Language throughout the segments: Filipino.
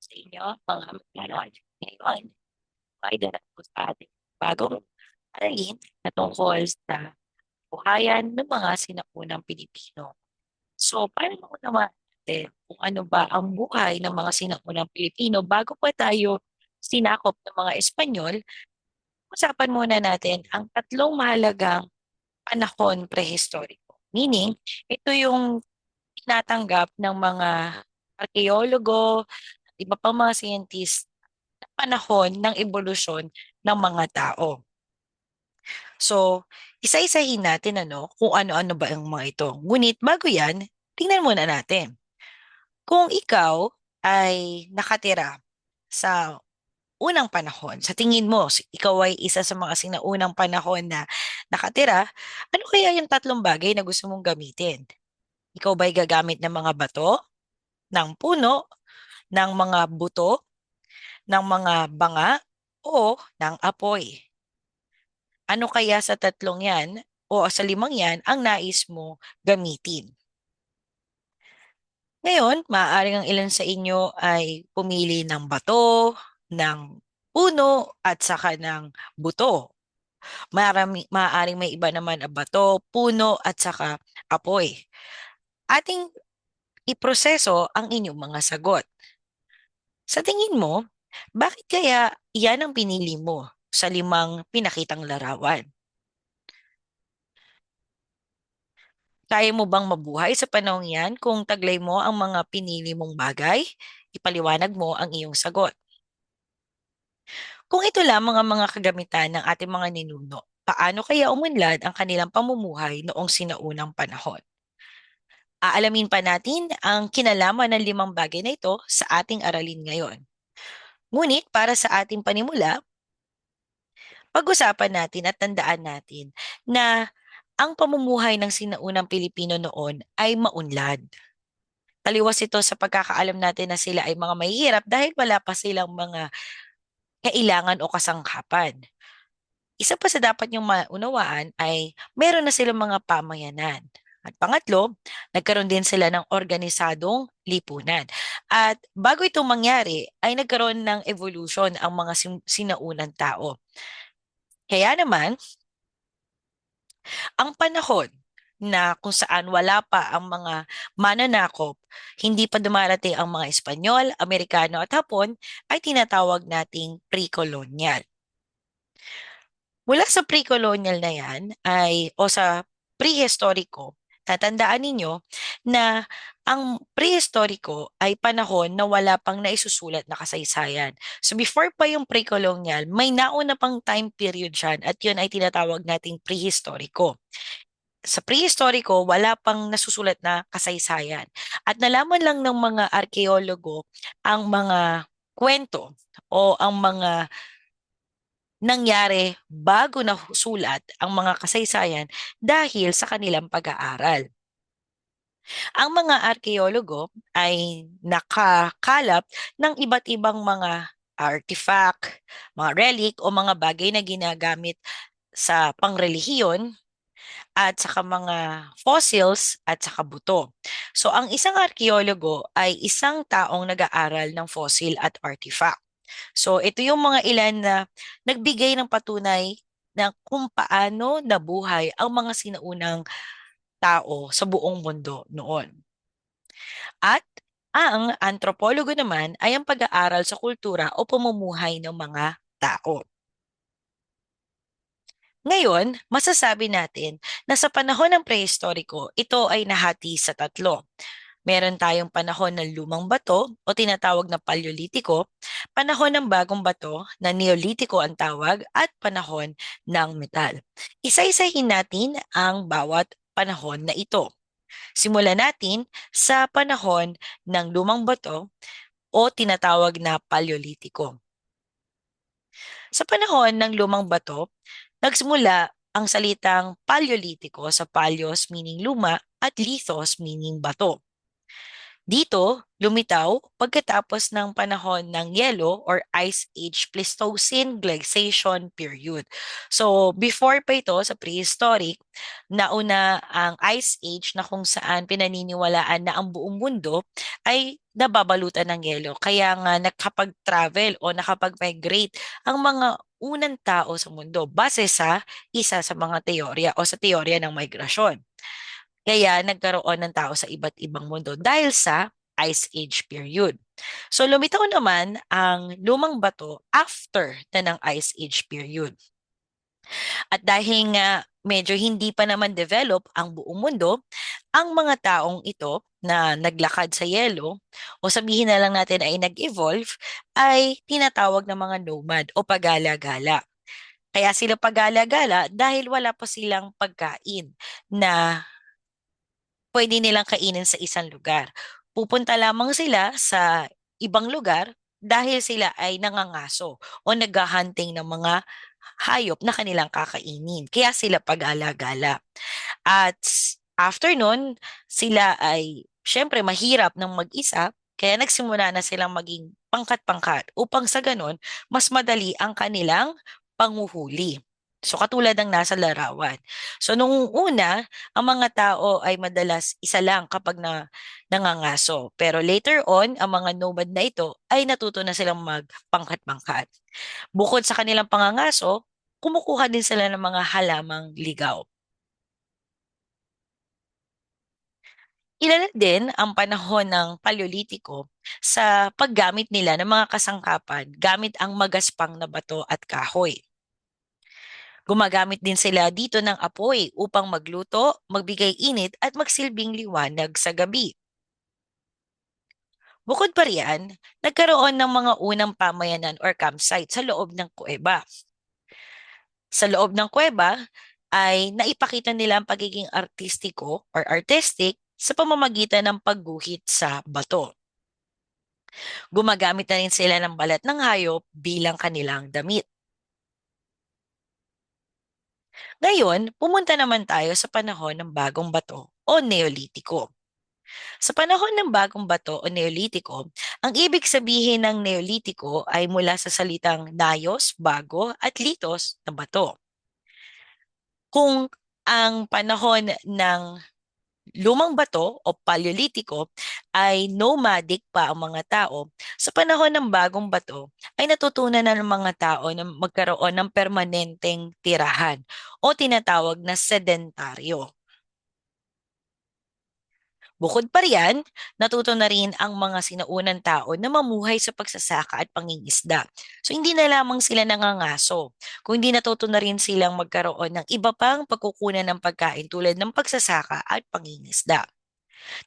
sa inyo, mga manonood ngayon. Ay, dala po sa ating bagong aralin na tungkol sa buhayan ng mga sinaunang Pilipino. So, para naman natin kung ano ba ang buhay ng mga sinaunang Pilipino bago pa tayo sinakop ng mga Espanyol, usapan muna natin ang tatlong mahalagang panahon prehistoriko. Meaning, ito yung tinatanggap ng mga arkeologo, iba pang mga scientist na panahon ng ebolusyon ng mga tao. So, isa-isahin natin ano, kung ano-ano ba ang mga ito. Ngunit bago yan, tingnan muna natin. Kung ikaw ay nakatira sa unang panahon, sa tingin mo, ikaw ay isa sa mga sinaunang panahon na nakatira, ano kaya yung tatlong bagay na gusto mong gamitin? Ikaw ba'y gagamit ng mga bato, ng puno, ng mga buto, ng mga banga, o ng apoy? Ano kaya sa tatlong yan o sa limang yan ang nais mo gamitin? Ngayon, maaaring ang ilan sa inyo ay pumili ng bato, ng puno, at saka ng buto. Marami, maaaring may iba naman ang bato, puno, at saka apoy. Ating iproseso ang inyong mga sagot. Sa tingin mo, bakit kaya yan ang pinili mo? sa limang pinakitang larawan. Kaya mo bang mabuhay sa panahon yan kung taglay mo ang mga pinili mong bagay? Ipaliwanag mo ang iyong sagot. Kung ito lamang ang mga kagamitan ng ating mga ninuno, paano kaya umunlad ang kanilang pamumuhay noong sinaunang panahon? Aalamin pa natin ang kinalaman ng limang bagay na ito sa ating aralin ngayon. Ngunit para sa ating panimula, pag-usapan natin at tandaan natin na ang pamumuhay ng sinaunang Pilipino noon ay maunlad. Taliwas ito sa pagkakaalam natin na sila ay mga mahihirap dahil wala pa silang mga kailangan o kasangkapan. Isa pa sa dapat niyong maunawaan ay meron na silang mga pamayanan. At pangatlo, nagkaroon din sila ng organisadong lipunan. At bago itong mangyari, ay nagkaroon ng evolution ang mga sinaunang tao. Kaya naman, ang panahon na kung saan wala pa ang mga mananakop, hindi pa dumarating ang mga Espanyol, Amerikano at Hapon, ay tinatawag nating pre-colonial. Mula sa pre-colonial na yan ay o sa prehistoriko, tatandaan ninyo na ang prehistoriko ay panahon na wala pang naisusulat na kasaysayan. So before pa yung pre-colonial, may nauna pang time period dyan at yun ay tinatawag nating prehistoriko. Sa prehistoriko, wala pang nasusulat na kasaysayan. At nalaman lang ng mga arkeologo ang mga kwento o ang mga nangyari bago na sulat ang mga kasaysayan dahil sa kanilang pag-aaral. Ang mga arkeologo ay nakakalap ng iba't ibang mga artifact, mga relic o mga bagay na ginagamit sa pangrelihiyon at saka mga fossils at saka buto. So ang isang arkeologo ay isang taong nag-aaral ng fossil at artifact. So ito yung mga ilan na nagbigay ng patunay na kung paano nabuhay ang mga sinaunang tao sa buong mundo noon. At ang antropologo naman ay ang pag-aaral sa kultura o pamumuhay ng mga tao. Ngayon, masasabi natin na sa panahon ng prehistoriko, ito ay nahati sa tatlo. Meron tayong panahon ng lumang bato o tinatawag na paleolitiko, panahon ng bagong bato na neolitiko ang tawag at panahon ng metal. Isa-isahin natin ang bawat panahon na ito. Simulan natin sa panahon ng lumang bato o tinatawag na paleolitiko. Sa panahon ng lumang bato, nagsimula ang salitang paleolitiko sa paleos meaning luma at lithos meaning bato. Dito, lumitaw pagkatapos ng panahon ng yelo or Ice Age Pleistocene Glaciation Period. So, before pa ito sa prehistoric, nauna ang Ice Age na kung saan pinaniniwalaan na ang buong mundo ay nababalutan ng yelo. Kaya nga nakapag-travel o nakapag-migrate ang mga unang tao sa mundo base sa isa sa mga teorya o sa teorya ng migrasyon. Kaya nagkaroon ng tao sa iba't ibang mundo dahil sa Ice Age period. So lumitaw naman ang lumang bato after na ng Ice Age period. At dahil nga medyo hindi pa naman develop ang buong mundo, ang mga taong ito na naglakad sa yelo o sabihin na lang natin ay nag-evolve ay tinatawag ng mga nomad o pagala-gala. Kaya sila pagala-gala dahil wala pa silang pagkain na pwede nilang kainin sa isang lugar. Pupunta lamang sila sa ibang lugar dahil sila ay nangangaso o naghahunting ng mga hayop na kanilang kakainin. Kaya sila pag-alagala. At after nun, sila ay syempre mahirap ng mag-isa, kaya nagsimula na silang maging pangkat-pangkat upang sa ganon, mas madali ang kanilang panguhuli. So katulad ng nasa larawan. So nung una, ang mga tao ay madalas isa lang kapag na nangangaso. Pero later on, ang mga nomad na ito ay natuto na silang magpangkat-pangkat. Bukod sa kanilang pangangaso, kumukuha din sila ng mga halamang ligaw. Ilan din ang panahon ng Paleolitiko sa paggamit nila ng mga kasangkapan gamit ang magaspang na bato at kahoy. Gumagamit din sila dito ng apoy upang magluto, magbigay init at magsilbing liwanag sa gabi. Bukod pa riyan, nagkaroon ng mga unang pamayanan or campsite sa loob ng kuweba. Sa loob ng kuweba ay naipakita nila ang pagiging artistiko or artistic sa pamamagitan ng pagguhit sa bato. Gumagamit na rin sila ng balat ng hayop bilang kanilang damit. Ngayon, pumunta naman tayo sa panahon ng bagong bato o Neolitiko. Sa panahon ng bagong bato o Neolitiko, ang ibig sabihin ng Neolitiko ay mula sa salitang nayos, bago, at litos na bato. Kung ang panahon ng lumang bato o paleolitiko ay nomadic pa ang mga tao, sa panahon ng bagong bato ay natutunan na ng mga tao na magkaroon ng permanenteng tirahan o tinatawag na sedentaryo. Bukod pa riyan, natuto na rin ang mga sinaunang tao na mamuhay sa pagsasaka at pangingisda. So hindi na lamang sila nangangaso, kundi natuto na rin silang magkaroon ng iba pang pagkukunan ng pagkain tulad ng pagsasaka at pangingisda.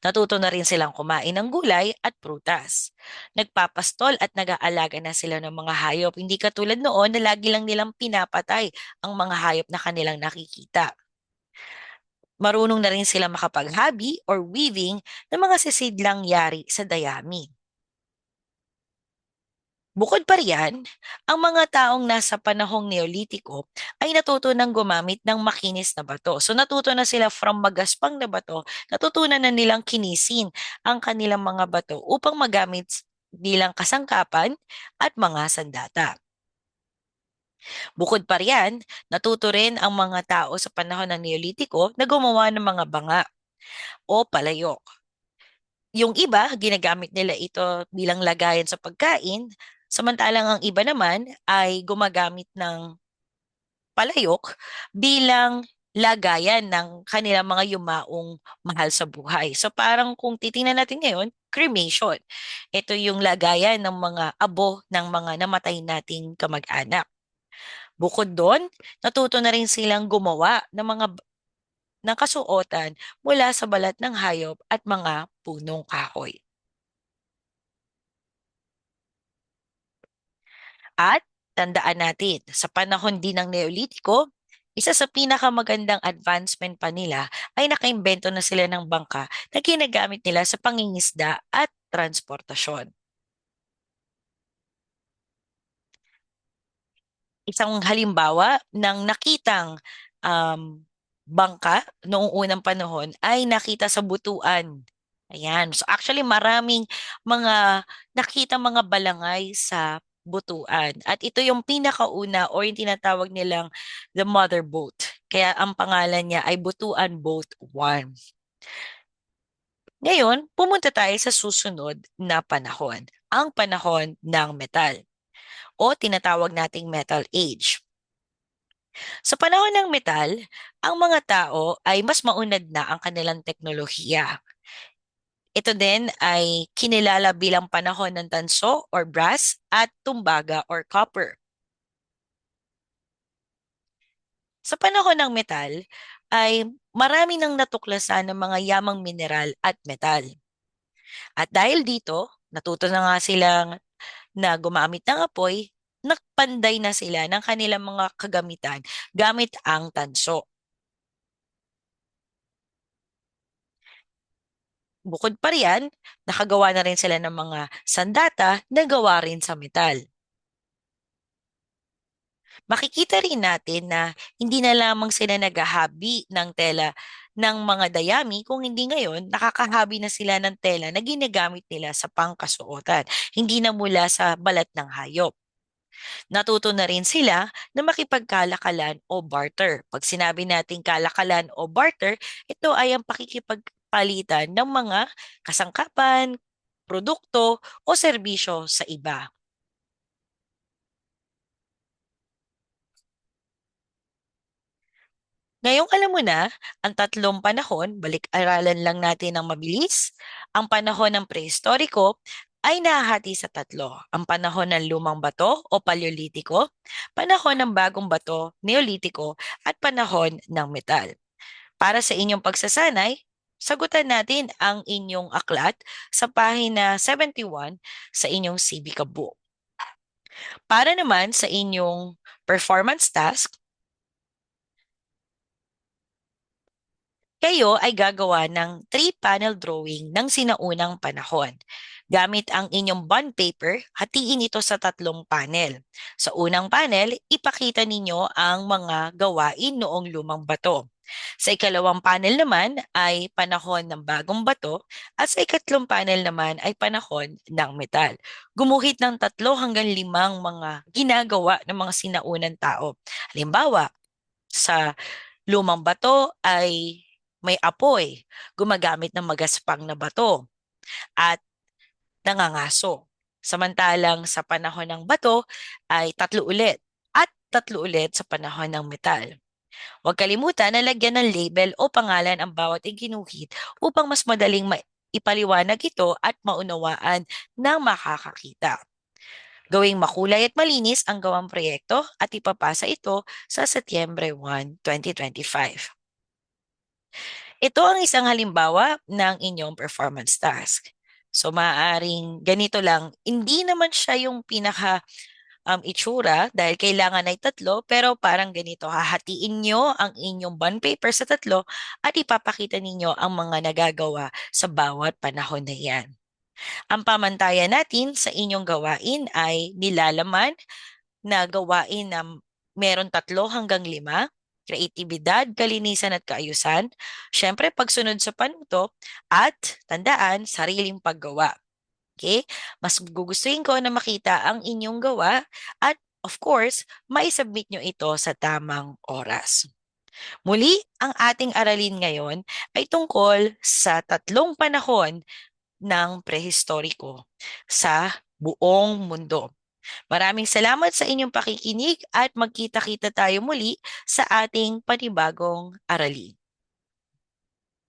Natuto na rin silang kumain ng gulay at prutas. Nagpapastol at nag-aalaga na sila ng mga hayop, hindi katulad noon na lagi lang nilang pinapatay ang mga hayop na kanilang nakikita. Marunong na rin sila makapag-hobby or weaving ng mga sisidlang yari sa dayami. Bukod pa riyan, ang mga taong nasa panahong Neolitiko ay natuto ng gumamit ng makinis na bato. So natuto na sila from magaspang na bato, natutunan na nilang kinisin ang kanilang mga bato upang magamit bilang kasangkapan at mga sandata. Bukod pa riyan, natuto rin ang mga tao sa panahon ng Neolitiko na gumawa ng mga banga o palayok. Yung iba, ginagamit nila ito bilang lagayan sa pagkain, samantalang ang iba naman ay gumagamit ng palayok bilang lagayan ng kanilang mga yumaong mahal sa buhay. So parang kung titingnan natin ngayon, cremation. Ito yung lagayan ng mga abo ng mga namatay nating kamag-anak. Bukod doon, natuto na rin silang gumawa ng mga ng kasuotan mula sa balat ng hayop at mga punong kahoy. At tandaan natin, sa panahon din ng Neolitiko, isa sa pinakamagandang advancement pa nila ay nakaimbento na sila ng bangka na ginagamit nila sa pangingisda at transportasyon. Isang halimbawa ng nakitang um, bangka noong unang panahon ay nakita sa Butuan. Ayan. So actually maraming mga nakita mga balangay sa butuan. At ito yung pinakauna or yung tinatawag nilang the mother boat. Kaya ang pangalan niya ay Butuan Boat 1. Ngayon, pumunta tayo sa susunod na panahon, ang panahon ng metal o tinatawag nating metal age. Sa panahon ng metal, ang mga tao ay mas maunad na ang kanilang teknolohiya. Ito din ay kinilala bilang panahon ng tanso or brass at tumbaga or copper. Sa panahon ng metal, ay marami nang natuklasan ng mga yamang mineral at metal. At dahil dito, natuto na nga silang na gumamit ng apoy, nakpanday na sila ng kanilang mga kagamitan gamit ang tanso. Bukod pa riyan, nakagawa na rin sila ng mga sandata na gawa rin sa metal. Makikita rin natin na hindi na lamang sila naghahabi ng tela ng mga dayami kung hindi ngayon nakakahabi na sila ng tela na ginagamit nila sa pangkasuotan, hindi na mula sa balat ng hayop. Natuto na rin sila na makipagkalakalan o barter. Pag sinabi natin kalakalan o barter, ito ay ang pakikipagpalitan ng mga kasangkapan, produkto o serbisyo sa iba. Ngayong alam mo na ang tatlong panahon, balik-aralan lang natin ng mabilis. Ang panahon ng prehistoriko ay nahahati sa tatlo. Ang panahon ng lumang bato o paleolitiko, panahon ng bagong bato, neolitiko, at panahon ng metal. Para sa inyong pagsasanay, sagutan natin ang inyong aklat sa pahina 71 sa inyong Civica book. Para naman sa inyong performance task, kayo ay gagawa ng three-panel drawing ng sinaunang panahon. Gamit ang inyong bond paper, hatiin ito sa tatlong panel. Sa unang panel, ipakita ninyo ang mga gawain noong lumang bato. Sa ikalawang panel naman ay panahon ng bagong bato at sa ikatlong panel naman ay panahon ng metal. Gumuhit ng tatlo hanggang limang mga ginagawa ng mga sinaunang tao. Halimbawa, sa lumang bato ay may apoy, gumagamit ng magaspang na bato, at nangangaso. Samantalang sa panahon ng bato ay tatlo ulit at tatlo ulit sa panahon ng metal. Huwag kalimutan na lagyan ng label o pangalan ang bawat iginuhit upang mas madaling ipaliwanag ito at maunawaan ng makakakita. Gawing makulay at malinis ang gawang proyekto at ipapasa ito sa Setyembre 1, 2025. Ito ang isang halimbawa ng inyong performance task. So maaaring ganito lang, hindi naman siya yung pinaka um, itsura dahil kailangan ay tatlo pero parang ganito, hahatiin nyo ang inyong bond paper sa tatlo at ipapakita ninyo ang mga nagagawa sa bawat panahon na yan. Ang pamantayan natin sa inyong gawain ay nilalaman na gawain na meron tatlo hanggang lima kreatibidad, kalinisan at kaayusan, syempre pagsunod sa panuto, at tandaan, sariling paggawa. Okay? Mas gugustuhin ko na makita ang inyong gawa at of course, maisubmit nyo ito sa tamang oras. Muli, ang ating aralin ngayon ay tungkol sa tatlong panahon ng prehistoriko sa buong mundo. Maraming salamat sa inyong pakikinig at magkita-kita tayo muli sa ating panibagong aralin.